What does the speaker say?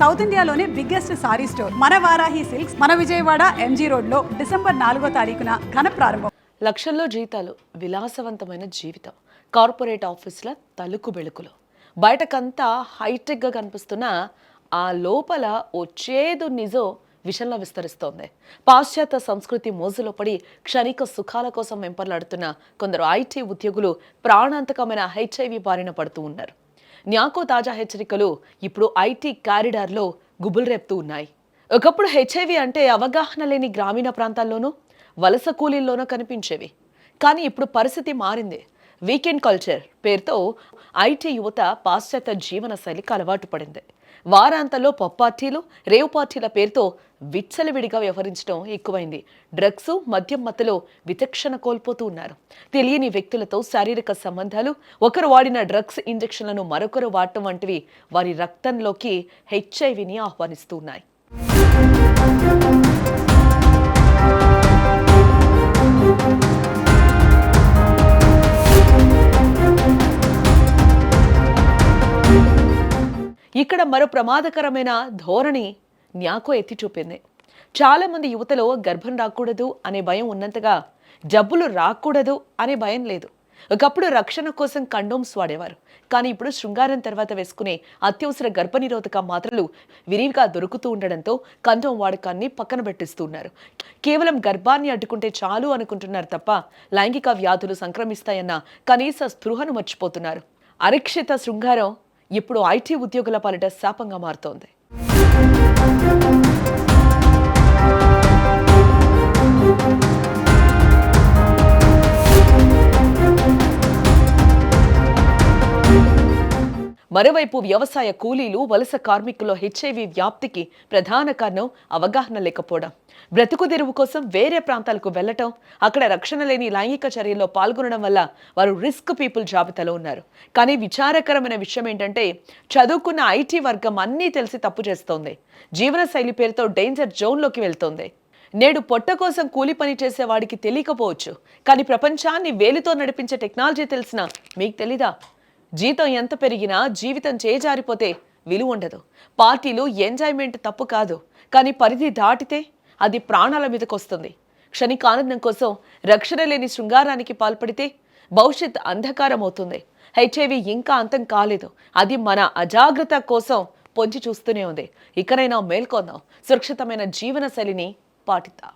South ఇండియాలోనే biggest sorry store. మన Varahi silks మన విజయవాడ ఎంజీ రోడ్లో డిసెంబర్ నాలుగో తారీఖున ఘన ప్రారంభం. లక్షల్లో జీతాలు విలాసవంతమైన జీవితం కార్పొరేట్ ఆఫీసుల తలుకు బెళుకులు బయటకంతా హైటెక్గా కనిపిస్తున్న ఆ లోపల వచ్చేదు నిజో విషంలో విస్తరిస్తోంది. పాశ్చాత్య సంస్కృతి మోజులో పడి క్షణిక సుఖాల కోసం వెంపర్లాడుతున్న కొందరు ఐటీ ఉద్యోగులు ప్రాణాంతకమైన హెచ్ఐవి బారిన పడుతూ ఉన్నారు. న్యాకో తాజా హెచ్చరికలు ఇప్పుడు ఐటీ కారిడార్లో గుబులు రేపుతూ ఉన్నాయి. ఒకప్పుడు హెచ్ఐవి అంటే అవగాహన లేని గ్రామీణ ప్రాంతాల్లోనూ వలస కూలీల్లోనూ కనిపించేవి. కానీ ఇప్పుడు పరిస్థితి మారింది. వీకెండ్ కల్చర్ పేరుతో ఐటీ యువత పాశ్చాత్య జీవన శైలికి అలవాటు పడింది. వారాంతంలో పప్ పార్టీలు రేవ్ పార్టీల పేరుతో విచ్చలవిడిగా వ్యవహరించడం ఎక్కువైంది. డ్రగ్స్ మద్యం మత్తులో విచక్షణ కోల్పోతూ ఉన్నారు. తెలియని వ్యక్తులతో శారీరక సంబంధాలు ఒకరు వాడిన డ్రగ్స్ ఇంజెక్షన్లను మరొకరు వాడటం వంటివి వారి రక్తంలోకి హెచ్ఐవిని ఆహ్వానిస్తూ ఉన్నాయి. ఇక్కడ మరో ప్రమాదకరమైన ధోరణి న్యాకో ఎత్తి చూపింది. చాలా మంది యువతలో గర్భం రాకూడదు అనే భయం ఉన్నంతగా జబ్బులు రాకూడదు అనే భయం లేదు. ఒకప్పుడు రక్షణ కోసం కండోమ్స్ వాడేవారు. కానీ ఇప్పుడు శృంగారం తర్వాత వేసుకునే అత్యవసర గర్భనిరోధక మాత్రలు విరివిగా దొరుకుతూ ఉండడంతో కండోమ్ వాడకాన్ని పక్కన పెట్టిస్తున్నారు కేవలం గర్భాన్ని అడ్డుకుంటే చాలు అనుకుంటున్నారు తప్ప లైంగిక వ్యాధులు సంక్రమిస్తాయన్న కనీస స్పృహను మర్చిపోతున్నారు. అరక్షిత శృంగారం ఇప్పుడు ఐటీ ఉద్యోగుల పాలిట శాపంగా మారుతోంది. మరోవైపు వ్యవసాయ కూలీలు వలస కార్మికుల హెచ్ఐవి వ్యాప్తికి ప్రధాన కారణం అవగాహన లేకపోవడం. బ్రతుకు తెరువు కోసం వేరే ప్రాంతాలకు వెళ్ళటం అక్కడ రక్షణ లేని లైంగిక చర్యల్లో పాల్గొనడం వల్ల వారు రిస్క్ పీపుల్ జాబితాలో ఉన్నారు. కానీ విచారకరమైన విషయం ఏంటంటే చదువుకున్న ఐటీ వర్గం అన్నీ తెలిసి తప్పు చేస్తోంది. జీవన శైలి పేరుతో డేంజర్ జోన్లోకి వెళ్తోంది. నేడు పొట్ట కోసం కూలి పని చేసేవాడికి తెలియకపోవచ్చు. కానీ ప్రపంచాన్ని వేలితో నడిపించే టెక్నాలజీ తెలిసిన మీకు తెలీదా? జీతం ఎంత పెరిగినా జీవితం చేజారిపోతే విలువ ఉండదు. పార్టీలు ఎంజాయ్మెంట్ తప్పు కాదు. కానీ పరిధి దాటితే అది ప్రాణాల మీదకి వస్తుంది క్షణిక ఆనందం కోసం రక్షణ లేని శృంగారానికి పాల్పడితే భవిష్యత్ అంధకారం అవుతుంది హెచ్ఐవి ఇంకా అంతం కాలేదు. అది మన అజాగ్రత్త కోసం పొంచి చూస్తూనే ఉంది. ఇకనైనా మేల్కొందాం. సురక్షితమైన జీవన శైలిని పాటిద్దాం.